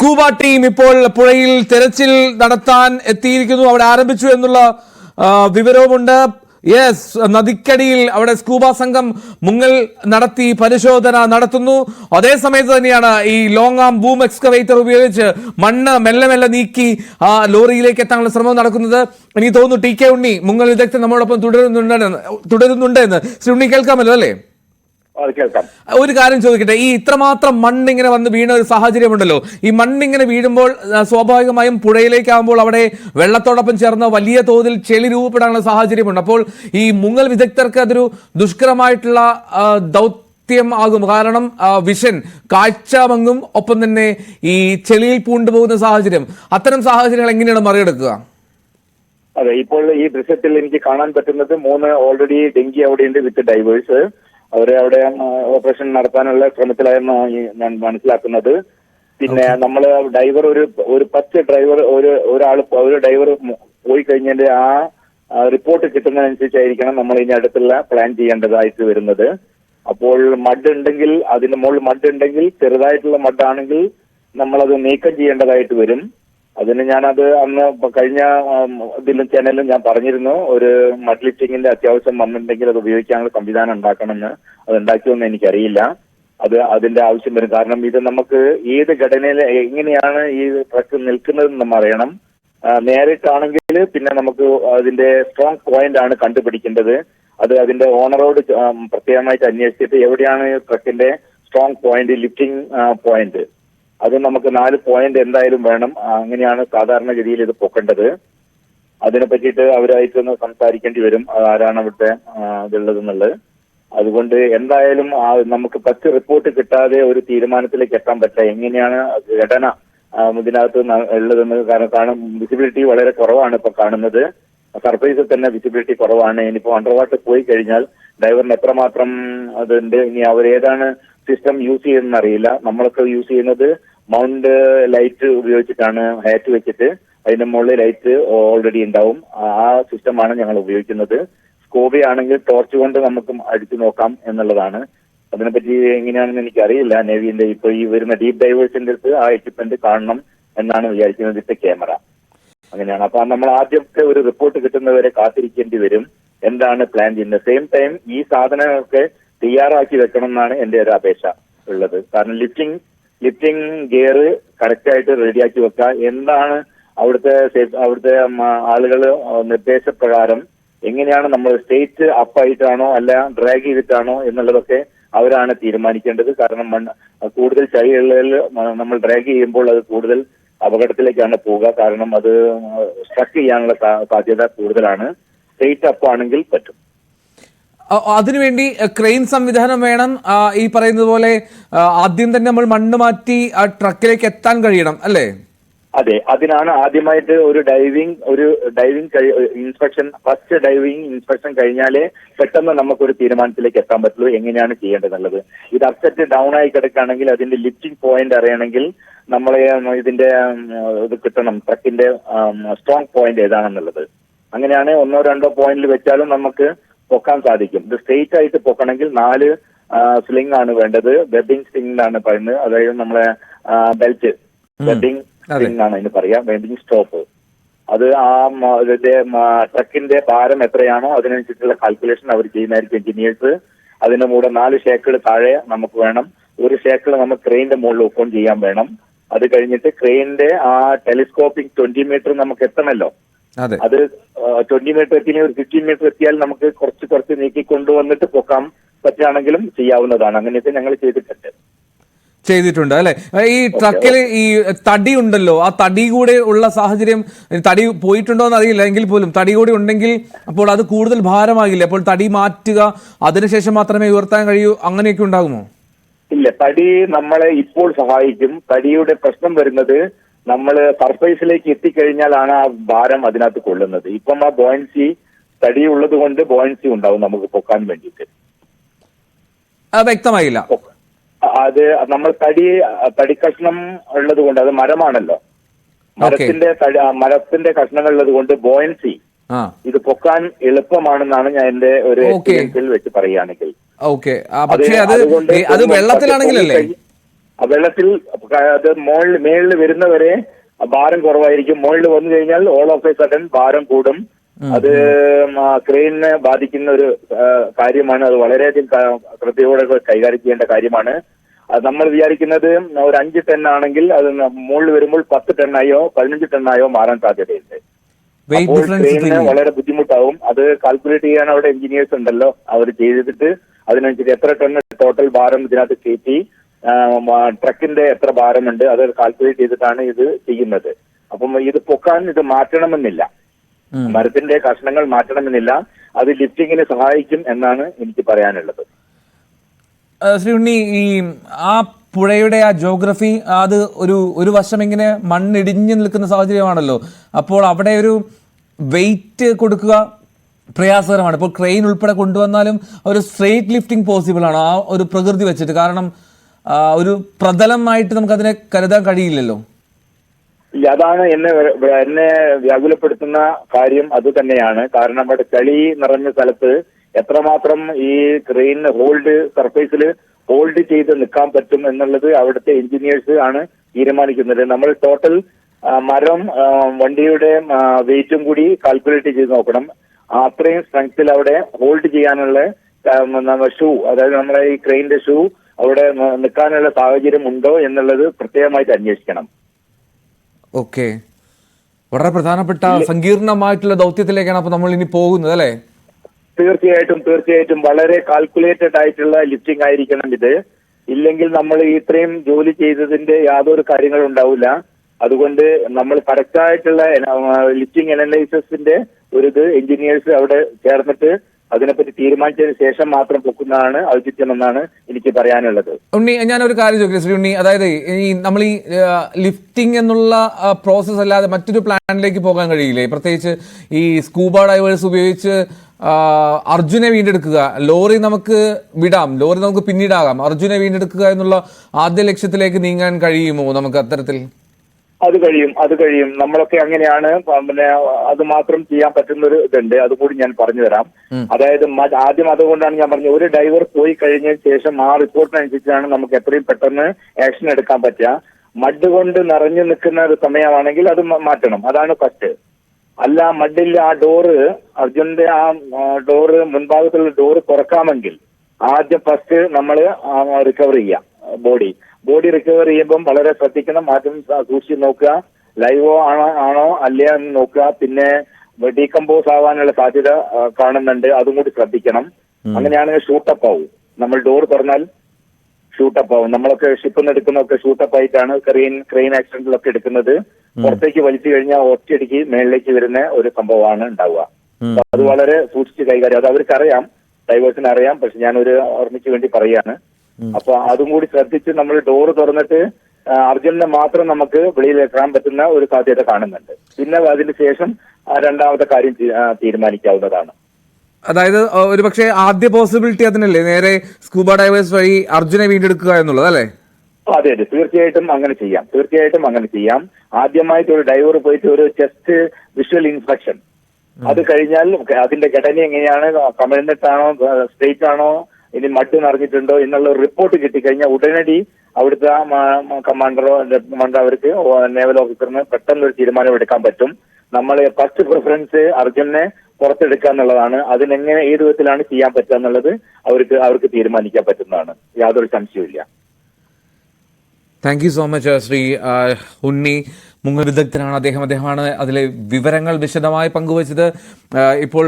Scuba team ഇപ്പോൾ പുഴയിൽ തെരച്ചിൽ നടത്താൻ എത്തിയിരിക്കുന്നു. അവിടെ ആരംഭിച്ചു എന്നുള്ള വിവരവുമുണ്ട്. യെസ് നദിക്കടിയിൽ അവിടെ സ്കൂബ സംഘം മുങ്ങൽ നടത്തി പരിശോധന നടത്തുന്നു. അതേ സമയത്ത് തന്നെയാണ് ഈ ലോങ് ആം ബൂം എക്സ്കവേറ്റർ ഉപയോഗിച്ച് മണ്ണ് മെല്ലെ മെല്ലെ നീക്കി ആ ലോറിയിലേക്ക് എത്താനുള്ള ശ്രമം നടക്കുന്നത്. എനിക്ക് തോന്നുന്നു ടി കെ ഉണ്ണി മുങ്ങൽ വിദഗ്ധൻ നമ്മളോടൊപ്പം തുടരുന്നുണ്ടെന്ന് തുടരുന്നുണ്ട് എന്ന് ശ്രീ ഉണ്ണി കേൾക്കാമല്ലോ അല്ലേ? ഒരു കാര്യം ചോദിക്കട്ടെ ഈ ഇത്രമാത്രം മണ്ണിങ്ങനെ വന്ന് വീണ ഒരു സാഹചര്യമുണ്ടല്ലോ. ഈ മണ്ണിങ്ങനെ വീഴുമ്പോൾ സ്വാഭാവികമായും പുഴയിലേക്കാകുമ്പോൾ അവിടെ വെള്ളത്തോടൊപ്പം ചേർന്ന വലിയ തോതിൽ ചെളി രൂപപ്പെടാനുള്ള സാഹചര്യമുണ്ട്. അപ്പോൾ ഈ മുങ്ങൽ വിദഗ്ധർക്ക് അതൊരു ദുഷ്കരമായിട്ടുള്ള ദൗത്യം ആകും. കാരണം വിഷൻ കാഴ്ച മങ്ങും ഒപ്പം തന്നെ ഈ ചെളിയിൽ പൂണ്ടുപോകുന്ന സാഹചര്യം. അത്തരം സാഹചര്യങ്ങൾ എങ്ങനെയാണ് മറികടക്കുക? അതെ ഇപ്പോൾ ഈ ദൃശ്യത്തിൽ എനിക്ക് കാണാൻ പറ്റുന്നത് മൂന്ന് ഓൾറെഡി ഡെങ്കി അവിടെയുണ്ട് വിത്ത് ഡൈവേഴ്സ്. അവരെ അവിടെ ഓപ്പറേഷൻ നടത്താനുള്ള ശ്രമത്തിലായിരുന്നു ഞാൻ മനസ്സിലാക്കുന്നത്. പിന്നെ നമ്മൾ ഡ്രൈവർ ഒരു ഒരു പത്ത് ഡ്രൈവർ ഒരു ഒരാൾ ഒരു ഡ്രൈവർ പോയി കഴിഞ്ഞതിന്റെ ആ റിപ്പോർട്ട് കിട്ടുന്നതനുസരിച്ചായിരിക്കണം നമ്മൾ ഇനി അടുത്തുള്ള പ്ലാൻ ചെയ്യേണ്ടതായിട്ട് വരുന്നത്. അപ്പോൾ മഡ് ഉണ്ടെങ്കിൽ അതിന് മുകളിൽ മഡ് ഉണ്ടെങ്കിൽ ചെറുതായിട്ടുള്ള മഡ് ആണെങ്കിൽ നമ്മളത് നീക്കം ചെയ്യേണ്ടതായിട്ട് വരും. അതിന് ഞാനത് അന്ന് കഴിഞ്ഞ ഇതിലും ചാനലിലും ഞാൻ പറഞ്ഞിരുന്നു. ഒരു മഡ് ലിഫ്റ്റിങ്ങിന്റെ അത്യാവശ്യം വന്നിട്ടുണ്ടെങ്കിൽ അത് ഉപയോഗിക്കാനുള്ള സംവിധാനം ഉണ്ടാക്കണമെന്ന് അത് ഉണ്ടാക്കിയൊന്നും എനിക്കറിയില്ല. അത് അതിന്റെ ആവശ്യം വരും. കാരണം ഇത് നമുക്ക് ഏത് ഘടനയിൽ എങ്ങനെയാണ് ഈ ട്രക്ക് നിൽക്കുന്നതെന്ന് നമ്മൾ അറിയണം നേരിട്ടാണെങ്കിൽ പിന്നെ നമുക്ക് അതിന്റെ സ്ട്രോങ് പോയിന്റ് ആണ് കണ്ടുപിടിക്കേണ്ടത്. അത് അതിന്റെ ഓണറോട് പ്രത്യേകമായിട്ട് അന്വേഷിച്ചിട്ട് എവിടെയാണ് ട്രക്കിന്റെ സ്ട്രോങ് പോയിന്റ് ലിഫ്റ്റിംഗ് പോയിന്റ് അത് നമുക്ക് നാല് പോയിന്റ് എന്തായാലും വേണം. അങ്ങനെയാണ് സാധാരണഗതിയിൽ ഇത് പൊക്കേണ്ടത്. അതിനെ പറ്റിയിട്ട് അവരായിട്ടൊന്ന് സംസാരിക്കേണ്ടി വരും ആരാണ് അവിടുത്തെ ഇതുള്ളതെന്നുള്ളത് അതുകൊണ്ട് എന്തായാലും നമുക്ക് പത്ത് റിപ്പോർട്ട് കിട്ടാതെ ഒരു തീരുമാനത്തിലേക്ക് എത്താൻ പറ്റില്ല. എങ്ങനെയാണ് ഘടന ഇതിനകത്ത് ഉള്ളതെന്ന് കാരണം വിസിബിലിറ്റി വളരെ കുറവാണ് ഇപ്പൊ കാണുന്നത്. സർഫേസിൽ തന്നെ വിസിബിലിറ്റി കുറവാണ്. ഇനിയിപ്പോ അണ്ടർ വാട്ടർ പോയി കഴിഞ്ഞാൽ ഡ്രൈവറിന് എത്രമാത്രം അതുണ്ട്? ഇനി അവരേതാണ് സിസ്റ്റം യൂസ് ചെയ്യുന്നതെന്ന് അറിയില്ല. നമ്മളൊക്കെ യൂസ് ചെയ്യുന്നത് മൗണ്ട് ലൈറ്റ് ഉപയോഗിച്ചിട്ടാണ് ഹാറ്റ് വെച്ചിട്ട് അതിന്റെ മുകളിൽ ലൈറ്റ് ഓൾറെഡി ഉണ്ടാവും. ആ സിസ്റ്റമാണ് ഞങ്ങൾ ഉപയോഗിക്കുന്നത്. സ്കോബി ആണെങ്കിൽ ടോർച്ച് കൊണ്ട് നമുക്ക് അടിച്ചു നോക്കാം എന്നുള്ളതാണ്. അതിനെപ്പറ്റി എങ്ങനെയാണെന്ന് എനിക്കറിയില്ല. നേവിന്റെ ഇപ്പൊ ഈ വരുന്ന ഡീപ് ഡൈവേഴ്സിന്റെ അടുത്ത് ആ എക്യുപ്മെന്റ് കാണണം എന്നാണ് വിചാരിക്കുന്നത്. ഇത്തെ ക്യാമറ അങ്ങനെയാണ്. അപ്പൊ നമ്മൾ ആദ്യത്തെ ഒരു റിപ്പോർട്ട് കിട്ടുന്നവരെ കാത്തിരിക്കേണ്ടി വരും. എന്താണ് പ്ലാൻ ചെയ്യുന്നത് സെയിം ടൈം ഈ സാധനമൊക്കെ തയ്യാറാക്കി വെക്കണം എന്നാണ് എന്റെ ഒരു അപേക്ഷ ഉള്ളത്. കാരണം ലിഫ്റ്റിംഗ് ലിഫ്റ്റിംഗ് ഗിയർ കറക്റ്റ് ആയിട്ട് റെഡിയാക്കി വെക്കുക. എന്താണ് അവിടുത്തെ അവിടുത്തെ ആളുകൾ നിർദ്ദേശപ്രകാരം എങ്ങനെയാണ് നമ്മൾ സ്റ്റേറ്റ് അപ്പായിട്ടാണോ അല്ല ഡ്രാഗ് ചെയ്തിട്ടാണോ എന്നുള്ളതൊക്കെ അവരാണ് തീരുമാനിക്കേണ്ടത്. കാരണം മണ്ണ് കൂടുതൽ ചളികളിൽ നമ്മൾ ഡ്രാഗ് ചെയ്യുമ്പോൾ അത് കൂടുതൽ അപകടത്തിലേക്കാണ് പോവുക. കാരണം അത് സ്ട്രക്ക് ചെയ്യാനുള്ള സാധ്യത കൂടുതലാണ്. സ്റ്റേറ്റ് അപ്പ് ആണെങ്കിൽ പറ്റും. അതിനുവേണ്ടി ക്രെയിൻ സംവിധാനം വേണം. ഈ പറയുന്നത് പോലെ ആദ്യം തന്നെ നമ്മൾ മണ്ണ് മാറ്റി ആ ട്രക്കിലേക്ക് എത്താൻ കഴിയണം അല്ലേ? അതെ. അതിനാണ് ആദ്യമായിട്ട് ഒരു ഡൈവിംഗ് ഒരു diving inspection first diving inspection കഴിഞ്ഞാലേ പെട്ടെന്ന് നമുക്കൊരു തീരുമാനത്തിലേക്ക് എത്താൻ പറ്റുള്ളൂ എങ്ങനെയാണ് ചെയ്യേണ്ടതെന്നുള്ളത്. ഇത് അപ്സെറ്റ് ഡൗൺ ആയി കിടക്കുകയാണെങ്കിൽ അതിന്റെ ലിഫ്റ്റിംഗ് പോയിന്റ് അറിയണമെങ്കിൽ നമ്മളെ ഇതിന്റെ ഇത് കിട്ടണം. ട്രക്കിന്റെ സ്ട്രോങ് പോയിന്റ് ഏതാണെന്നുള്ളത്. അങ്ങനെയാണ് ഒന്നോ രണ്ടോ പോയിന്റിൽ വെച്ചാലും നമുക്ക് പൊക്കാൻ സാധിക്കും. ഇത് സ്ട്രെയിറ്റ് ആയിട്ട് പൊക്കണമെങ്കിൽ നാല് സ്ലിംഗ് ആണ് വേണ്ടത്. വെബിംഗ് സ്ലിംഗ് ആണ് പറയുന്നത്. അതായത് നമ്മളെ ബെൽറ്റ് വെബിംഗ് സ്ലിംഗ് ആണ് അതിന് പറയാ. വെബിംഗ് സ്റ്റോപ്പ് അത് ആ ഇതിന്റെ ട്രക്കിന്റെ ഭാരം എത്രയാണോ അതിനനുസരിച്ചുള്ള കാൽക്കുലേഷൻ അവർ ചെയ്യുന്നതായിരിക്കും എഞ്ചിനീയേഴ്സ് അതിന്റെ കൂടെ നാല് ഷേക്കിൾ താഴെ നമുക്ക് വേണം. ഒരു ഷേക്കിൾ നമുക്ക് ക്രെയിന്റെ മുകളിൽ ഓപ്പൺ ചെയ്യാൻ വേണം. അത് കഴിഞ്ഞിട്ട് ക്രെയിനിന്റെ ആ ടെലിസ്കോപ്പിംഗ് ട്വന്റി മീറ്റർ നമുക്ക് എത്തണമല്ലോ അതെ. ട്വന്റി മീറ്റർ എത്തിയാൽ ഒരു ഫിഫ്റ്റീൻ മീറ്റർ എത്തിയാൽ നമുക്ക് കുറച്ച് കുറച്ച് നീക്കി കൊണ്ടുവന്നിട്ട് പൊക്കാൻ പറ്റുകയാണെങ്കിലും ചെയ്യാവുന്നതാണ്. അങ്ങനെയൊക്കെ ഞങ്ങൾ ചെയ്തിട്ടുണ്ട്. ചെയ്തിട്ടുണ്ട് അല്ലെ? ഈ ട്രക്കിൽ ഈ തടി ഉണ്ടല്ലോ ആ തടി കൂടെ ഉള്ള സാഹചര്യം തടി പോയിട്ടുണ്ടോ എന്ന് അറിയില്ല. എങ്കിൽ പോലും തടി കൂടി ഉണ്ടെങ്കിൽ അപ്പോൾ അത് കൂടുതൽ ഭാരമാകില്ല. അപ്പോൾ തടി മാറ്റുക അതിനുശേഷം മാത്രമേ ഉയർത്താൻ കഴിയൂ അങ്ങനെയൊക്കെ ഉണ്ടാകുമോ? ഇല്ല തടി നമ്മളെ ഇപ്പോൾ സഹായിക്കും. തടിയുടെ പ്രശ്നം വരുന്നത് നമ്മൾ സർഫേസിലേക്ക് എത്തിക്കഴിഞ്ഞാലാണ് ആ ഭാരം അതിനകത്ത് കൊള്ളുന്നത്. ഇപ്പം ആ ബോയൻസി തടി ഉള്ളത് കൊണ്ട് ബോയൻസി ഉണ്ടാവും നമുക്ക് പൊക്കാൻ വേണ്ടിയിട്ട്. വ്യക്തമായില്ല. അത് നമ്മൾ തടി തടിക്കഷ്ണം ഉള്ളത് കൊണ്ട് അത് മരമാണല്ലോ. മരത്തിന്റെ മരത്തിന്റെ കഷ്ണങ്ങൾ ഉള്ളത് കൊണ്ട് ബോയൻസി ഇത് പൊക്കാൻ എളുപ്പമാണെന്നാണ് ഞാൻ എന്റെ ഒരു എക്സ്പീരിയൻസിൽ വെച്ച് പറയുകയാണെങ്കിൽ. ഓക്കെ. പക്ഷേ അത് വെള്ളത്തിലാണെങ്കിലല്ലേ? വെള്ളത്തിൽ അത് മുകളിൽ മേളിൽ വരുന്നവരെ ഭാരം കുറവായിരിക്കും. മുകളിൽ വന്നു കഴിഞ്ഞാൽ ഓൾ ഓഫ് എ സഡൻ ഭാരം കൂടും. അത് ക്രെയിനിനെ ബാധിക്കുന്ന ഒരു കാര്യമാണ്. അത് വളരെയധികം കൃത്യതയോടെ കൈകാര്യം ചെയ്യേണ്ട കാര്യമാണ്. നമ്മൾ വിചാരിക്കുന്നത് ഒരു അഞ്ച് ടൺ ആണെങ്കിൽ അത് മുകളിൽ വരുമ്പോൾ പത്ത് ടണ്ണായോ പതിനഞ്ച് ടണ്ണായോ മാറാൻ സാധ്യതയുണ്ട്. അപ്പോൾ ട്രെയിനിന് വളരെ ബുദ്ധിമുട്ടാവും. അത് കാൽക്കുലേറ്റ് ചെയ്യാൻ അവിടെ എഞ്ചിനീയേഴ്സ് ഉണ്ടല്ലോ. അവർ ചെയ്തിട്ട് അതിനനുസരിച്ച് എത്ര ടൺ ടോട്ടൽ ഭാരം ഇതിനകത്ത് കയറ്റി ട്രക്കിന്റെ എത്ര ഭാരമുണ്ട് അത് കാൽക്കുലേറ്റ് ചെയ്തിട്ടാണ് ഇത് ചെയ്യുന്നത്. അപ്പം ഇത് പൊക്കാൻ ഇത് മാറ്റണമെന്നില്ല. മരത്തിന്റെ കഷ്ണങ്ങൾ മാറ്റണമെന്നില്ല. അത് ലിഫ്റ്റിങ്ങിന് സഹായിക്കും എന്നാണ് എനിക്ക് പറയാനുള്ളത്. ശ്രീ ഉണ്ണി ഈ ആ പുഴയുടെ ആ ജോഗ്രഫി അത് ഒരു ഒരു വശം ഇങ്ങനെ മണ്ണിടിഞ്ഞു നിൽക്കുന്ന സാഹചര്യമാണല്ലോ. അപ്പോൾ അവിടെ ഒരു വെയിറ്റ് കൊടുക്കുക പ്രയാസകരമാണ്. ഇപ്പോൾ ക്രെയിൻ ഉൾപ്പെടെ കൊണ്ടുവന്നാലും ഒരു സ്ട്രെയിറ്റ് ലിഫ്റ്റിംഗ് പോസിബിൾ ആണ്. ആ ഒരു പ്രകൃതി വെച്ചിട്ട്. കാരണം ഒരു പ്രതലമായിട്ട് നമുക്ക് അതിനെ കരുതാൻ കഴിയില്ലല്ലോ? ഇല്ല അതാണ് എന്നെ എന്നെ വ്യാകുലപ്പെടുത്തുന്ന കാര്യം അത് തന്നെയാണ്. കാരണം അവിടെ ചളി നിറഞ്ഞ സ്ഥലത്ത് എത്രമാത്രം ഈ ക്രെയിൻ ഹോൾഡ് സർഫേസിൽ ഹോൾഡ് ചെയ്ത് നിൽക്കാൻ പറ്റും എന്നുള്ളത് അവിടുത്തെ എഞ്ചിനീയേഴ്സ് ആണ് തീരുമാനിക്കുന്നത്. നമ്മൾ ടോട്ടൽ മരം വണ്ടിയുടെ വെയിറ്റും കൂടി കാൽക്കുലേറ്റ് ചെയ്ത് നോക്കണം. അത്രയും സ്ട്രെങ്ത്തിൽ അവിടെ ഹോൾഡ് ചെയ്യാനുള്ള ഷൂ അതായത് നമ്മളെ ഈ ക്രെയിന്റെ ഷൂ അവിടെ നിൽക്കാനുള്ള സാഹചര്യം ഉണ്ടോ എന്നുള്ളത് പ്രത്യേകമായിട്ട് അന്വേഷിക്കണം. ഓക്കെ. വളരെ പ്രധാനപ്പെട്ട സങ്കീർണമായിട്ടുള്ള ദൗത്യത്തിലേക്കാണ് അപ്പൊ നമ്മൾ ഇനി പോകുന്നത് അല്ലേ? തീർച്ചയായിട്ടും തീർച്ചയായിട്ടും. വളരെ കാൽക്കുലേറ്റഡ് ആയിട്ടുള്ള ലിഫ്റ്റിംഗ് ആയിരിക്കണം ഇത്. ഇല്ലെങ്കിൽ നമ്മൾ ഇത്രയും ജോലി ചെയ്തതിന്റെ യാതൊരു കാര്യങ്ങളും ഉണ്ടാവില്ല. അതുകൊണ്ട് നമ്മൾ കറക്റ്റായിട്ടുള്ള ലിഫ്റ്റിംഗ് അനലൈസിന്റെ ഒരു ഇത് എഞ്ചിനീയേഴ്സ് അവിടെ ചേർന്നിട്ട് അതിനെപ്പറ്റി തീരുമാനിച്ചതിന് ശേഷം മാത്രം പൊക്കുന്നതാണ് ഔചിത്യമെന്നാണ് എനിക്ക് പറയാനുള്ളത്. ഉണ്ണി ഞാനൊരു കാര്യം ചോദിക്കട്ടെ ശ്രീ ഉണ്ണി? അതായത് ഈ നമ്മൾ ഈ ലിഫ്റ്റിംഗ് എന്നുള്ള പ്രോസസ്സ് അല്ലാതെ മറ്റൊരു പ്ലാനിലേക്ക് പോകാൻ കഴിയില്ലേ? പ്രത്യേകിച്ച് ഈ സ്കൂബ ഡൈവേഴ്സ് ഉപയോഗിച്ച് അർജുനെ വീണ്ടെടുക്കുക. ലോറി നമുക്ക് വിടാം. ലോറി നമുക്ക് പിന്നീടാകാം. അർജുനെ വീണ്ടെടുക്കുക എന്നുള്ള ആദ്യ ലക്ഷ്യത്തിലേക്ക് നീങ്ങാൻ കഴിയുമോ നമുക്ക് അത്തരത്തിൽ? അത് കഴിയും അത് കഴിയും. നമ്മളൊക്കെ അങ്ങനെയാണ് പിന്നെ അത് മാത്രം ചെയ്യാൻ പറ്റുന്ന ഒരു ഇതുണ്ട് അതുകൂടി ഞാൻ പറഞ്ഞു തരാം. അതായത് ആദ്യം അതുകൊണ്ടാണ് ഞാൻ പറഞ്ഞത്. ഒരു ഡൈവർ പോയി കഴിഞ്ഞ ശേഷം ആ റിപ്പോർട്ടിനനുസരിച്ചാണ് നമുക്ക് എത്രയും പെട്ടെന്ന് ആക്ഷൻ എടുക്കാൻ പറ്റുക. മഡ് കൊണ്ട് നിറഞ്ഞു നിൽക്കുന്ന ഒരു സമയമാണെങ്കിൽ അത് മാറ്റണം. അതാണ് ഫസ്റ്റ് അല്ല മഡിൽ ആ ഡോറ് അർജുന്റെ ആ ഡോറ് മുൻഭാഗത്തുള്ള ഡോറ് തുറക്കാമെങ്കിൽ ആദ്യം ഫസ്റ്റ് നമ്മൾ റിക്കവർ ചെയ്യാം. ബോഡി ബോഡി റിക്കവർ ചെയ്യുമ്പം വളരെ ശ്രദ്ധിക്കണം. ആദ്യം സൂക്ഷിച്ച് നോക്കുക. ലൈവോ ആണോ ആണോ അല്ലയോ എന്ന് നോക്കുക. പിന്നെ ഡീകമ്പോസ് ആവാനുള്ള സാധ്യത കാണുന്നുണ്ട്. അതും കൂടി ശ്രദ്ധിക്കണം. അങ്ങനെയാണെങ്കിൽ ഷൂട്ടപ്പ് ആവും. നമ്മൾ ഡോർ തുറന്നാൽ ഷൂട്ടപ്പ് ആവും. നമ്മളൊക്കെ ഷിപ്പിൽ നിന്ന് എടുക്കുന്നതൊക്കെ ഷൂട്ടപ്പ് ആയിട്ടാണ് ക്രെയിൻ ക്രെയിൻ ആക്സിഡന്റിലൊക്കെ എടുക്കുന്നത്. പുറത്തേക്ക് വലിച്ചു കഴിഞ്ഞാൽ ഒറ്റയടിക്ക് മേളിലേക്ക് വരുന്ന ഒരു സംഭവമാണ് ഉണ്ടാവുക. അത് വളരെ സൂക്ഷിച്ച് കൈകാര്യം. അത് അവർക്ക് അറിയാം ഡൈവേഴ്സിന് അറിയാം. പക്ഷെ ഞാനൊരു ഓർമ്മയ്ക്ക് വേണ്ടി പറയാണ് അപ്പൊ അതും കൂടി ശ്രദ്ധിച്ച് നമ്മൾ ഡോർ തുറന്നിട്ട് അർജുനെ മാത്രം നമുക്ക് വെളിയിലേക്കാൻ പറ്റുന്ന ഒരു സാധ്യത കാണുന്നുണ്ട്. പിന്നെ അതിന് ശേഷം രണ്ടാമത്തെ കാര്യം തീരുമാനിക്കാവുന്നതാണ്. അതായത് ആ, ഒരു പക്ഷേ ആദ്യ പോസിബിലിറ്റി അതിനല്ലേ? നേരെ സ്കൂബ ഡൈവേഴ്സ് വഴി അർജുനെ വീണ്ടെടുക്കുക എന്നുള്ളത് അല്ലേ? അതെ അതെ. തീർച്ചയായിട്ടും അങ്ങനെ ചെയ്യാം. തീർച്ചയായിട്ടും അങ്ങനെ ചെയ്യാം. ആദ്യമായിട്ട് ഒരു ഡൈവർ പോയിട്ട് ഒരു ചെസ്റ്റ് വിഷ്വൽ ഇൻസ്പെക്ഷൻ അത് കഴിഞ്ഞാൽ അതിന്റെ ഘടന എങ്ങനെയാണ്? കമിഴ്ന്നിട്ടാണോ സ്ട്രേറ്റ് ആണോ ഇനി മട്ട് നിറഞ്ഞിട്ടുണ്ടോ എന്നുള്ള റിപ്പോർട്ട് കിട്ടിക്കഴിഞ്ഞാൽ ഉടനടി അവിടുത്തെ ആ കമാൻഡറോ കമാൻഡർ അവർക്ക് നേവൽ ഓഫീസറിന് പെട്ടെന്ന് ഒരു തീരുമാനം എടുക്കാൻ പറ്റും. നമ്മൾ ഫസ്റ്റ് പ്രിഫറൻസ് അർജുനെ പുറത്തെടുക്കുക എന്നുള്ളതാണ്. അതിനെങ്ങനെ ഏത് വിധത്തിലാണ് ചെയ്യാൻ പറ്റുക എന്നുള്ളത് അവർക്ക് അവർക്ക് തീരുമാനിക്കാൻ പറ്റുന്നതാണ്. യാതൊരു സംശയവും thank you so much Shri Unni മുങ്ങ വിദഗ്ധനാണ്. അദ്ദേഹം അദ്ദേഹമാണ് അതിലെ വിവരങ്ങൾ വിശദമായി പങ്കുവച്ചത്. ഇപ്പോൾ